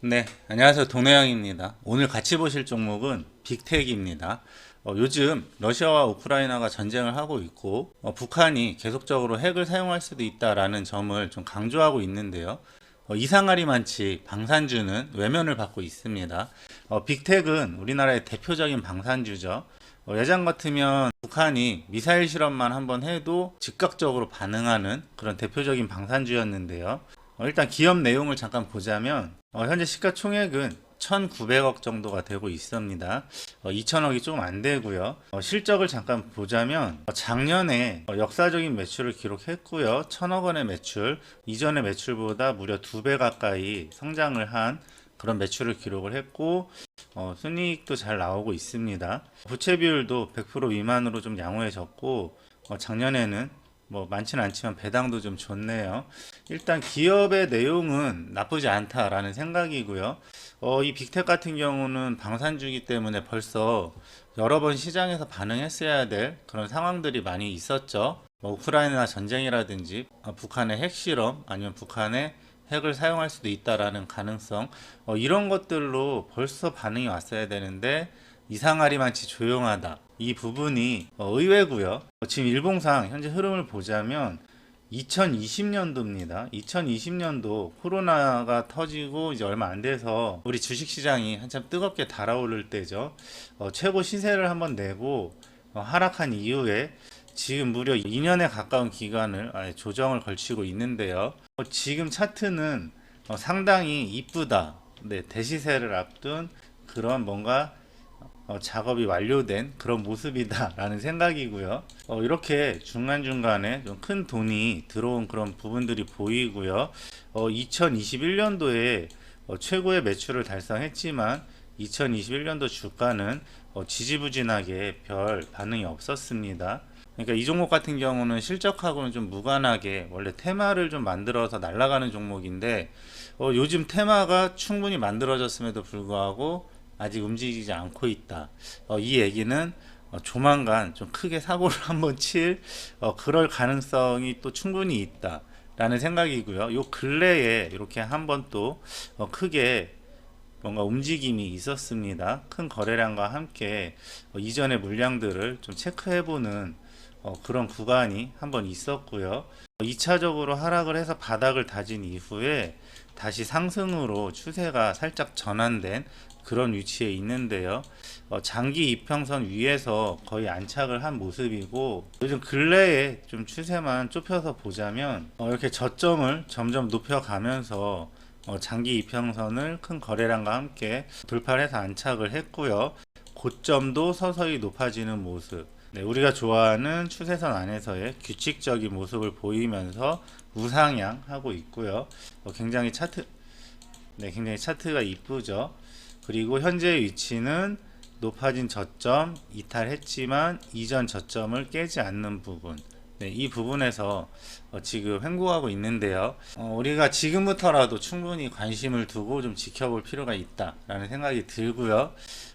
네, 안녕하세요. 동해양입니다. 오늘 같이 보실 종목은 빅텍입니다. 어, 요즘 러시아와 우크라이나가 전쟁을 하고 있고 어, 북한이 계속적으로 핵을 사용할 수도 있다라는 점을 좀 강조하고 있는데요. 어, 이상하리만치 방산주는 외면을 받고 있습니다. 어, 빅텍은 우리나라의 대표적인 방산주죠. 어, 예전 같으면 북한이 미사일 실험만 한번 해도 즉각적으로 반응하는 그런 대표적인 방산주였는데요. 어, 일단 기업 내용을 잠깐 보자면 어, 현재 시가총액은 1,900억 정도가 되고 있습니다. 어, 2,000억이 조금 안 되고요. 어, 실적을 잠깐 보자면 어, 작년에 어, 역사적인 매출을 기록했고요. 1,000억 원의 매출, 이전의 매출보다 무려 2배 가까이 성장을 한 그런 매출을 기록을 했고 어, 순이익도 잘 나오고 있습니다. 부채 비율도 100% 미만으로 좀 양호해졌고 어, 작년에는 뭐 많지는 않지만 배당도 좀 좋네요. 일단 기업의 내용은 나쁘지 않다라는 생각이고요. 어, 이 빅텍 같은 경우는 방산주기 때문에 벌써 여러 번 시장에서 반응했어야 될 그런 상황들이 많이 있었죠. 뭐 우크라이나 전쟁이라든지 어, 북한의 핵실험 아니면 북한의 핵을 사용할 수도 있다라는 가능성 어, 이런 것들로 벌써 반응이 왔어야 되는데 이상하리만치 조용하다. 이 부분이 어, 의외고요. 어, 지금 일봉상 현재 흐름을 보자면 2020년도입니다. 2020년도 코로나가 터지고 이제 얼마 안 돼서 우리 주식 시장이 한참 뜨겁게 달아오를 때죠. 어, 최고 시세를 한번 내고 어, 하락한 이후에 지금 무려 2년에 가까운 기간을 아예 조정을 걸치고 있는데요. 어, 지금 차트는 어, 상당히 이쁘다. 네, 대시세를 앞둔 그런 뭔가 어, 작업이 완료된 그런 모습이다 라는 생각이고요. 어, 이렇게 중간중간에 좀 큰 돈이 들어온 그런 부분들이 보이고요. 어, 2021년도에 어, 최고의 매출을 달성했지만 2021년도 주가는 어, 지지부진하게 별 반응이 없었습니다. 그러니까 이 종목 같은 경우는 실적하고는 좀 무관하게 원래 테마를 좀 만들어서 날아가는 종목인데 어, 요즘 테마가 충분히 만들어졌음에도 불구하고 아직 움직이지 않고 있다. 어, 이 얘기는 어, 조만간 좀 크게 사고를 한번 칠 어, 그럴 가능성이 또 충분히 있다. 라는 생각이고요. 요 근래에 이렇게 한번 또 어, 크게 뭔가 움직임이 있었습니다. 큰 거래량과 함께 어, 이전의 물량들을 좀 체크해보는 어, 그런 구간이 한번 있었고요. 2차적으로 하락을 해서 바닥을 다진 이후에 다시 상승으로 추세가 살짝 전환된 그런 위치에 있는데요. 어, 장기 이평선 위에서 거의 안착을 한 모습이고 요즘 근래에 좀 추세만 좁혀서 보자면 어, 이렇게 저점을 점점 높여가면서 어, 장기 이평선을 큰 거래량과 함께 돌파를 해서 안착을 했고요. 고점도 서서히 높아지는 모습. 네, 우리가 좋아하는 추세선 안에서의 규칙적인 모습을 보이면서 우상향 하고 있고요. 어, 굉장히 차트, 네, 굉장히 차트가 이쁘죠. 그리고 현재 위치는 높아진 저점 이탈했지만 이전 저점을 깨지 않는 부분. 네, 이 부분에서 어, 지금 횡보하고 있는데요. 어, 우리가 지금부터라도 충분히 관심을 두고 좀 지켜볼 필요가 있다라는 생각이 들고요.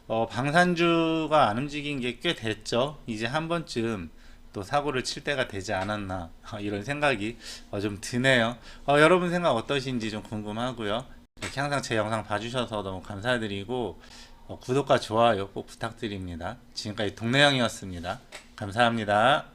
어, 방산주가 안 움직인 게 꽤 됐죠. 이제 한 번쯤 또 사고를 칠 때가 되지 않았나 어, 이런 생각이 어, 좀 드네요. 어, 여러분 생각 어떠신지 좀 궁금하고요. 이렇게 항상 제 영상 봐주셔서 너무 감사드리고 어, 구독과 좋아요 꼭 부탁드립니다. 지금까지 동네형이었습니다. 감사합니다.